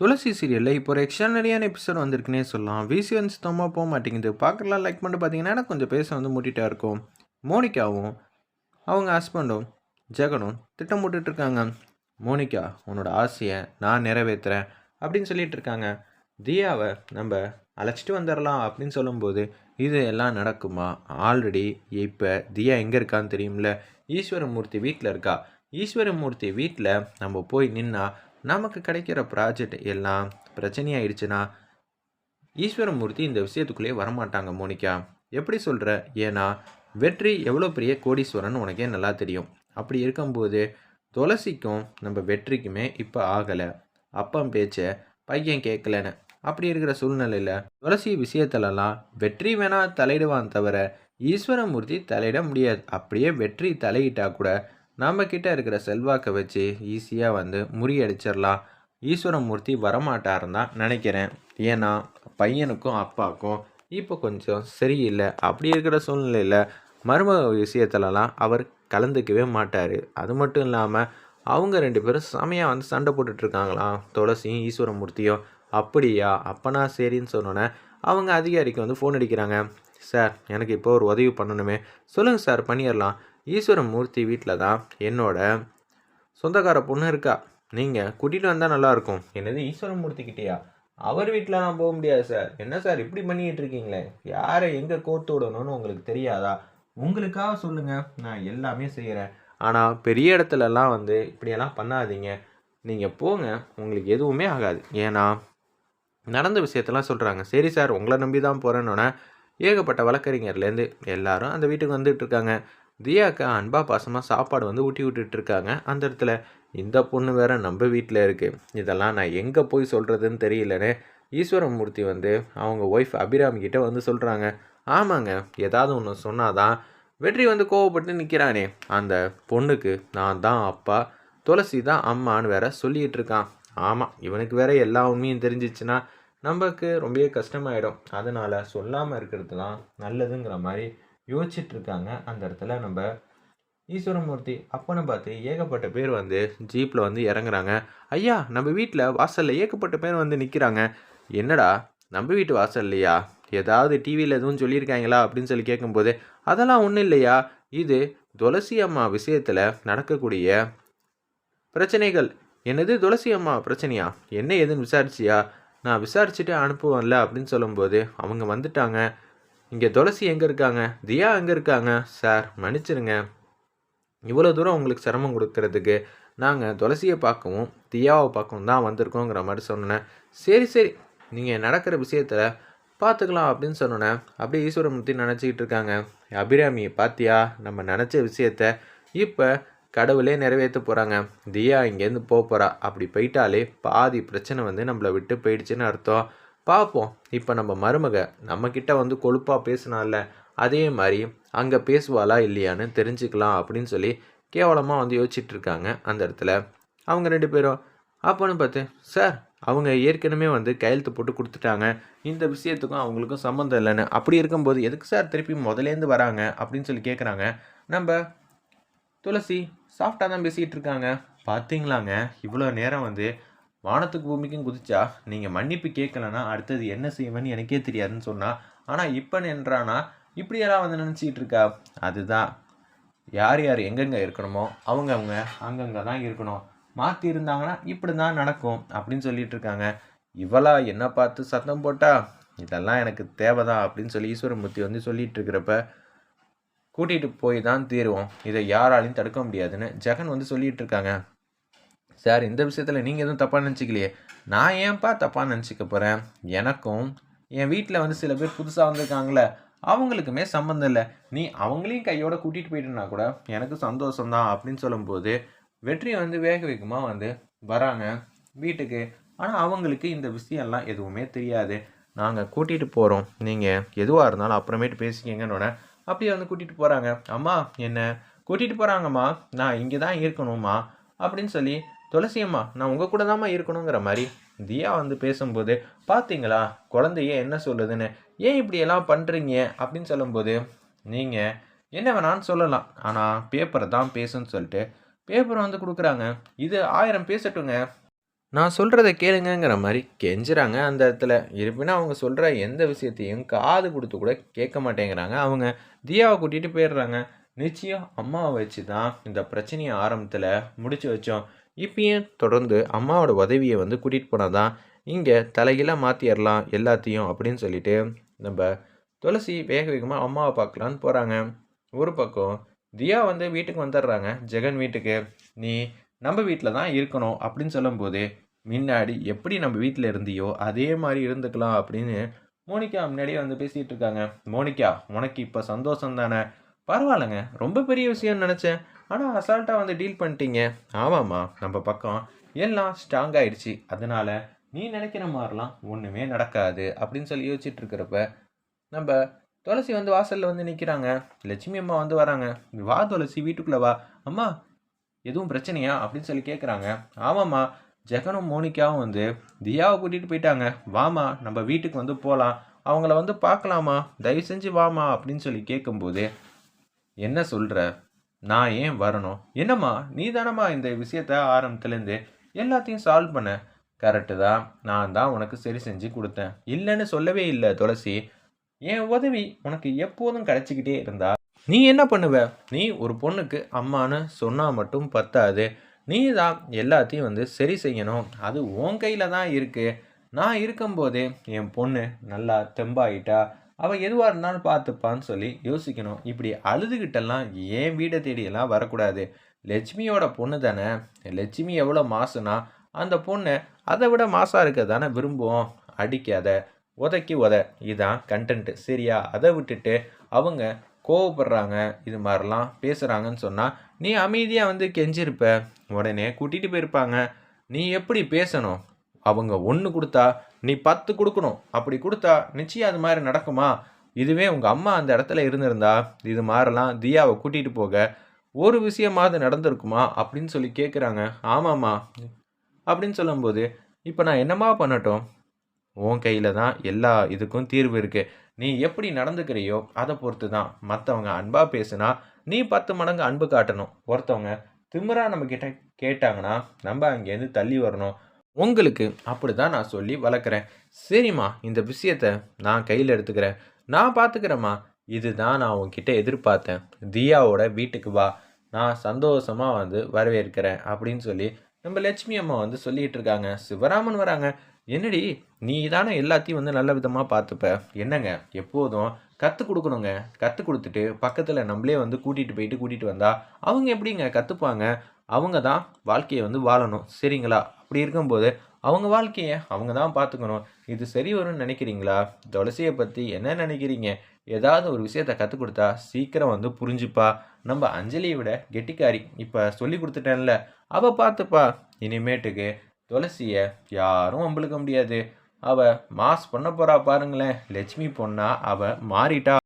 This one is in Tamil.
துளசி சீரியலில் இப்போ ஒரு எக்ஸ்ட்ரானரியான எபிசோட் வந்திருக்குன்னே சொல்லலாம். விசி வந்து சுத்தமாக போக மாட்டேங்குது. பார்க்கலாம் லைக் பண்ணிட்டு பார்த்தீங்கன்னா எனக்கு கொஞ்சம் பேச வந்து மூட்டிகிட்டா இருக்கும். மோனிகாவும் அவங்க ஹஸ்பண்டும் ஜெகனும் திட்டம் போட்டுட்டு இருக்காங்க. மோனிகா உன்னோட ஆசையை நான் நிறைவேற்றுறேன் அப்படின்னு சொல்லிட்டு இருக்காங்க. தியாவை நம்ம அழைச்சிட்டு வந்துடலாம் அப்படின்னு சொல்லும்போது இது எல்லாம் நடக்குமா? ஆல்ரெடி இப்போ தியா எங்கே இருக்கான்னு தெரியும்ல. ஈஸ்வரமூர்த்தி வீட்டில் இருக்கா? ஈஸ்வரமூர்த்தி வீட்டில் நம்ம போய் நின்னா நமக்கு கிடைக்கிற ப்ராஜெக்ட் எல்லாம் பிரச்சனையாயிடுச்சுன்னா ஈஸ்வரமூர்த்தி இந்த விஷயத்துக்குள்ளேயே வரமாட்டாங்க மோனிகா. எப்படி சொல்கிற ஏன்னா வெற்றி எவ்வளோ பெரிய கோடீஸ்வரன் உனக்கே நல்லா தெரியும். அப்படி இருக்கும்போது துளசிக்கும் நம்ம வெற்றிக்குமே இப்போ ஆகலை. அப்பம் பேச்சை பையன் கேட்கலன்னு அப்படி இருக்கிற சூழ்நிலையில் துளசி விஷயத்துலலாம் வெற்றி வேணால் தலையிடுவான் தவிர ஈஸ்வரமூர்த்தி தலையிட முடியாது. அப்படியே வெற்றி தலையிட்டா கூட நம்ம கிட்ட இருக்கிற செல்வாக்கை வச்சு ஈஸியாக வந்து முறியடிச்சிடலாம். ஈஸ்வரமூர்த்தி வரமாட்டாருன்னு தான் நினைக்கிறேன். ஏன்னா பையனுக்கும் அப்பாவுக்கும் இப்போ கொஞ்சம் சரியில்லை. அப்படி இருக்கிற சூழ்நிலையில் மர்ம விஷயத்துலலாம் அவர் கலந்துக்கவே மாட்டார். அது மட்டும் இல்லாமல் அவங்க ரெண்டு பேரும் செமையாக வந்து சண்டை போட்டுட்ருக்காங்களாம் துளசியும் ஈஸ்வரமூர்த்தியும். அப்படியா? அப்பனா சரின்னு சொன்னோன்னே அவங்க அதிகாரிக்கு வந்து ஃபோன் அடிக்கிறாங்க. சார் எனக்கு இப்போ ஒரு உதவி பண்ணணுமே. சொல்லுங்கள் சார் பண்ணிடலாம். ஈஸ்வரமூர்த்தி வீட்டில் தான் என்னோட சொந்தக்கார பொண்ணு இருக்கா. நீங்கள் கூட்டிகிட்டு வந்தால் நல்லாயிருக்கும். என்னது ஈஸ்வரமூர்த்தி கிட்டேயா? அவர் வீட்டிலலாம் போக முடியாது சார். என்ன சார் இப்படி பண்ணிக்கிட்டு இருக்கீங்களே? யாரை எங்கே கோர்த்து விடணும்னு உங்களுக்கு தெரியாதா? உங்களுக்காக சொல்லுங்கள் நான் எல்லாமே செய்கிறேன் ஆனால் பெரிய இடத்துலலாம் வந்து இப்படியெல்லாம் பண்ணாதீங்க. நீங்கள் போங்க. உங்களுக்கு எதுவுமே ஆகாது. ஏன்னா நடந்த விஷயத்தெல்லாம் சொல்கிறாங்க சரி சார் உங்களை நம்பி தான் போகிறேன்னொன்னே ஏகப்பட்ட வழக்கறிஞர்லேருந்து எல்லாரும் அந்த வீட்டுக்கு வந்துட்டு இருக்காங்க. தியாக்கா அன்பாக பாசமாக சாப்பாடு வந்து ஊட்டி விட்டுட்டு இருக்காங்க அந்த இடத்துல இந்த பொண்ணு வேற நம்ம வீட்டில் இருக்குது இதெல்லாம் நான் எங்கே போய் சொல்கிறதுன்னு தெரியலன்னு ஈஸ்வரமூர்த்தி வந்து அவங்க ஒய்ஃப் அபிராம்கிட்ட வந்து சொல்கிறாங்க ஆமாங்க ஏதாவது ஒன்று சொன்னாதான் வெற்றி வந்து கோவப்பட்டு நிற்கிறானே அந்த பொண்ணுக்கு நான் தான் அப்பா துளசி தான் அம்மான்னு வேற சொல்லிகிட்டு இருக்கான் ஆமாம் இவனுக்கு வேற எல்லா உண்மையும் தெரிஞ்சிச்சுன்னா நமக்கு ரொம்பவே கஷ்டமாயிடும். அதனால் சொல்லாமல் இருக்கிறது தான் நல்லதுங்கிற மாதிரி யோசிச்சுட்டு இருக்காங்க அந்த இடத்துல நம்ம ஈஸ்வரமூர்த்தி அப்பனை பார்த்து ஏகப்பட்ட பேர் வந்து ஜீப்பில் வந்து இறங்குறாங்க. ஐயா நம்ம வீட்டில் வாசலில் ஏகப்பட்ட பேர் வந்து நிற்கிறாங்க என்னடா நம்ம வீட்டு வாசல்லையா? ஏதாவது டிவியில் எதுவும் சொல்லியிருக்காங்களா? அப்படின்னு சொல்லி கேட்கும்போது அதெல்லாம் ஒன்றும் இல்லையா? இது துளசி அம்மா விஷயத்தில் நடக்கக்கூடிய பிரச்சனைகள். என்னது துளசி அம்மா பிரச்சனையா? என்ன ஏதுன்னு விசாரிச்சியா? நான் விசாரிச்சுட்டு அனுப்புவேன்ல? அப்படின்னு சொல்லும்போது அவங்க வந்துட்டாங்க. இங்கே துளசி எங்கே இருக்காங்க? தியா எங்கே இருக்காங்க? சார் மன்னிச்சிருங்க இவ்வளோ தூரம் உங்களுக்கு சிரமம் கொடுக்கறதுக்கு நாங்கள் துளசியை பார்க்கவும் தியாவை பார்க்கவும் தான் வந்திருக்கோங்கிற மாதிரி சொன்னேன். சரி சரி. நீங்கள் நடக்கிற விஷயத்தில் பார்த்துக்கலாம் அப்படின்னு சொன்னோன்னே அப்படியே ஈஸ்வரமூர்த்தி நினச்சிக்கிட்டு இருக்காங்க. அபிராமியை பார்த்தியா? நம்ம நினச்ச விஷயத்த இப்போ கடவுளே நிறைவேற்ற போகிறாங்க தியா இங்கேருந்து போக போகிறா அப்படி போயிட்டாலே பாதி பிரச்சனை வந்து நம்மளை விட்டு போயிடுச்சுன்னு அர்த்தம். பார்ப்போம் இப்போ நம்ம மருமக நம்மக்கிட்ட வந்து கொழுப்பாக பேசினால அதே மாதிரி அங்கே பேசுவாளா இல்லையான்னு தெரிஞ்சுக்கலாம் அப்படின்னு சொல்லி கேவலமாக வந்து யோசிச்சுட்டு இருக்காங்க அந்த இடத்துல. அவங்க ரெண்டு பேரும் அப்போன்னு பார்த்து சார் அவங்க ஏற்கனவே வந்து கையெழுத்து போட்டு கொடுத்துட்டாங்க. இந்த விஷயத்துக்கும் அவங்களுக்கும் சம்மந்தம் இல்லைன்னு. அப்படி இருக்கும்போது எதுக்கு சார் திருப்பி முதலேருந்து வராங்க அப்படின்னு சொல்லி கேட்குறாங்க நம்ம துளசி சாஃப்டாக தான் பேசிகிட்டு இருக்காங்க பார்த்தீங்களாங்க இவ்வளோ நேரம் வந்து வானத்துக்கு பூமிக்கும் குதிச்சா நீங்கள் மன்னிப்பு கேட்கலன்னா அடுத்தது என்ன செய்வேன்னு எனக்கே தெரியாதுன்னு சொன்னால் ஆனால் இப்போ நின்றானா இப்படியெல்லாம் வந்து நினச்சிக்கிட்டு இருக்கா? அதுதான். யார் யார் எங்கெங்கே இருக்கணுமோ அவங்க அவங்க அங்கங்கே தான் இருக்கணும். மாற்றி இருந்தாங்கன்னா இப்படி தான் நடக்கும் அப்படின்னு சொல்லிட்டு இருக்காங்க. இவளா என்ன பார்த்து சத்தம் போட்டா? இதெல்லாம் எனக்கு தேவைதான் அப்படின்னு சொல்லி ஈஸ்வரமூர்த்தி வந்து சொல்லிட்டு இருக்கிறப்ப கூட்டிகிட்டு போய் தான் தீருவோம். இதை யாராலையும் தடுக்க முடியாதுன்னு ஜெகன் வந்து சொல்லிட்டு இருக்காங்க. சார் இந்த விஷயத்தில் நீங்கள் எதுவும் தப்பாக நினச்சிக்கலையே. நான் ஏன்ப்பா தப்பாக நினச்சிக்க போகிறேன் எனக்கும் என் வீட்டில் வந்து சில பேர் புதுசாக வந்திருக்காங்களே அவங்களுக்குமே சம்மந்தம் இல்லை. நீ அவங்களையும் கையோட கூட்டிகிட்டு போயிட்டுனா கூட எனக்கு சந்தோஷம்தான் அப்படின்னு சொல்லும்போது வெற்றி வந்து வேக வேகமாக வந்து வராங்க வீட்டுக்கு. ஆனால் அவங்களுக்கு இந்த விஷயம்லாம் எதுவுமே தெரியாது. நாங்கள் கூட்டிகிட்டு போகிறோம் நீங்கள் எதுவாக இருந்தாலும் அப்புறமேட்டு பேசிக்கிங்கன்னொன்னே அப்படியே வந்து கூட்டிகிட்டு போகிறாங்க அம்மா என்ன? கூட்டிகிட்டு போகிறாங்கம்மா நான் இங்கே தான் இருக்கணும்மா. அப்படின்னு சொல்லி துளசி அம்மா நான் உங்கள் கூட தாம்மா இருக்கணுங்கிற மாதிரி தியா வந்து பேசும்போது பார்த்தீங்களா குழந்தைய என்ன சொல்லுதுன்னு? ஏன் இப்படியெல்லாம் பண்ணுறீங்க அப்படின்னு சொல்லும்போது நீங்கள் என்ன வேணான்னு சொல்லலாம். ஆனால் பேப்பரை தான் பேசுன்னு சொல்லிட்டு பேப்பரை வந்து கொடுக்குறாங்க. இது ஆயிரம் பேசட்டுங்க. நான் சொல்கிறத கேளுங்கங்கிற மாதிரி கெஞ்சுறாங்க அந்த இடத்துல. இருப்பினா அவங்க சொல்கிற எந்த விஷயத்தையும் காது கொடுத்து கூட கேட்க மாட்டேங்கிறாங்க. அவங்க தியாவை கூட்டிகிட்டு போயிடுறாங்க. நிச்சயம் அம்மாவை வச்சு தான் இந்த பிரச்சனையை ஆரம்பத்தில் முடிச்சு வச்சோம். இப்பயும் தொடர்ந்து அம்மாவோட உதவியை வந்து கூட்டிகிட்டு போனால் தான் இங்கே தலைகீழாக மாற்றிடலாம் எல்லாத்தையும் அப்படின்னு சொல்லிட்டு நம்ம துளசி வேக வேகமாக அம்மாவை பார்க்கலான்னு போகிறாங்க ஒரு பக்கம் தியா வந்து வீட்டுக்கு வந்துடுறாங்க. ஜெகன் வீட்டுக்கு நீ நம்ம வீட்டில் தான் இருக்கணும் அப்படின்னு சொல்லும்போது முன்னாடி எப்படி நம்ம வீட்டில் இருந்தியோ அதே மாதிரி இருந்துக்கலாம் அப்படின்னு மோனிகா முன்னாடியே வந்து பேசிகிட்டு இருக்காங்க. மோனிகா உனக்கு இப்போ சந்தோஷம் தானே? பரவாயில்லைங்க ரொம்ப பெரிய விஷயம்னு நினச்சேன். ஆனால் அசால்ட்டாக வந்து டீல் பண்ணிட்டீங்க. ஆமாம்மா நம்ம பக்கம் எல்லாம் ஸ்ட்ராங் ஆயிடுச்சு. அதனால நீ நினைக்கிற மாதிரிலாம் ஒன்றுமே நடக்காது அப்படின்னு சொல்லி யோசிச்சுட்டு இருக்கிறப்ப நம்ம துளசி வந்து வாசலில் வந்து நிற்கிறாங்க லட்சுமி அம்மா வந்து வராங்க. வா துளசி வீட்டுக்குள்ளே வா. அம்மா எதுவும் பிரச்சனையா? அப்படின்னு சொல்லி கேட்குறாங்க ஆமாம்மா ஜெகனும் மோனிகாவும் வந்து தியாவை கூட்டிகிட்டு போயிட்டாங்க. வாமா நம்ம வீட்டுக்கு வந்து போகலாம் அவங்கள வந்து பார்க்கலாமா? தயவு செஞ்சு வாமா அப்படின்னு சொல்லி கேட்கும்போது என்ன சொல்கிற நான் ஏன் வரணும்? என்னம்மா நீ தானம்மா இந்த விஷயத்த ஆரம்பத்துலேருந்து எல்லாத்தையும் சால்வ் பண்ண? கரெக்டு தான். நான் தான் உனக்கு சரி செஞ்சு கொடுத்தேன். இல்லைன்னு சொல்லவே இல்லை துளசி. என் உதவி உனக்கு எப்போதும் கிடச்சிக்கிட்டே இருந்தா. நீ என்ன பண்ணுவ? நீ ஒரு பொண்ணுக்கு அம்மான்னு சொன்னால் மட்டும் பத்தாது. நீ தான் எல்லாத்தையும் வந்து சரி செய்யணும். அது உன் கையில் தான் இருக்குது நான் இருக்கும்போதே என் பொண்ணு நல்லா தெம்பாயிட்டா. அவள் எதுவாக இருந்தாலும் பார்த்துப்பான்னு சொல்லி யோசிக்கணும். இப்படி அழுதுகிட்டெல்லாம் ஏன் வீடை தேடியெல்லாம் வரக்கூடாது? லட்சுமியோட பொண்ணு தானே? லட்சுமி எவ்வளோ மாசுனா அந்த பொண்ணு அதை விட மாசாக இருக்க தானே விரும்புவோம் அடிக்காத உதைக்கி உத. இதுதான் கண்டென்ட்டு சரியா? அதை விட்டுட்டு அவங்க கோவப்படுறாங்க. இது மாதிரிலாம் பேசுகிறாங்கன்னு சொன்னால் நீ அமைதியாக வந்து கெஞ்சிருப்ப. உடனே கூட்டிகிட்டு போயிருப்பாங்க. நீ எப்படி பேசணும்? அவங்க ஒன்று கொடுத்தா நீ பத்து கொடுக்கணும். அப்படி கொடுத்தா நிச்சயம் அது மாதிரி நடக்குமா? இதுவே உங்கள் அம்மா அந்த இடத்துல இருந்திருந்தா இது மாதிரிலாம் தியாவை கூட்டிகிட்டு போக ஒரு விஷயமாவது நடந்திருக்குமா? அப்படின்னு சொல்லி கேட்குறாங்க ஆமாம்மா. அப்படின்னு சொல்லும்போது இப்போ நான் என்னம்மா பண்ணட்டும்? உன் கையில் தான் எல்லா இதுக்கும் தீர்வு இருக்குது நீ எப்படி நடந்துக்கிறியோ அதை பொறுத்து தான் மற்றவங்க அன்பாக பேசுனா நீ பத்து மடங்கு அன்பு காட்டணும். ஒருத்தவங்க திமிரா நம்ம கிட்ட கேட்டாங்கன்னா நம்ம அங்கேருந்து தள்ளி வரணும். உங்களுக்கு அப்படி தான் நான் சொல்லி வளர்க்குறேன். சரிம்மா இந்த விஷயத்த நான் கையில் எடுத்துக்கிறேன். நான் பார்த்துக்கிறேம்மா இதுதான் நான் உன்கிட்ட எதிர்பார்த்தேன். தியாவோட வீட்டுக்கு வா. நான் சந்தோஷமாக வந்து வரவேற்கிறேன் அப்படின்னு சொல்லி நம்ம லட்சுமி அம்மா வந்து சொல்லிகிட்டு இருக்காங்க. சிவராமன் வராங்க. என்னடி நீ தானே எல்லாத்தையும் வந்து நல்ல விதமாக பார்த்துப்ப என்னங்க எப்போதும் கற்றுக் கொடுக்கணுங்க. கற்றுக் கொடுத்துட்டு பக்கத்தில் நம்மளே வந்து கூட்டிகிட்டு போயிட்டு கூட்டிகிட்டு வந்தால் அவங்க எப்படிங்க கற்றுப்பாங்க அவங்க தான் வாழ்க்கையை வந்து வாழணும். சரிங்களா? அப்படி இருக்கும்போது அவங்க வாழ்க்கையை அவங்க தான் பார்த்துக்கணும். இது சரி வரும்னு நினைக்கிறீங்களா? துளசியை பற்றி என்ன நினைக்கிறீங்க? ஏதாவது ஒரு விஷயத்த கற்றுக் கொடுத்தா சீக்கிரம் வந்து புரிஞ்சுப்பா. நம்ம அஞ்சலியை விட கெட்டிக்காரி. இப்போ சொல்லி கொடுத்துட்டேன்ல. அவள் பார்த்துப்பா. இனிமேட்டுக்கு துளசியை யாரும் அம்பளுக்க முடியாது. அவள் மாஸ் பண்ண போகிறா பாருங்களேன். லட்சுமி பொண்ணா அவள் மாறிட்டா.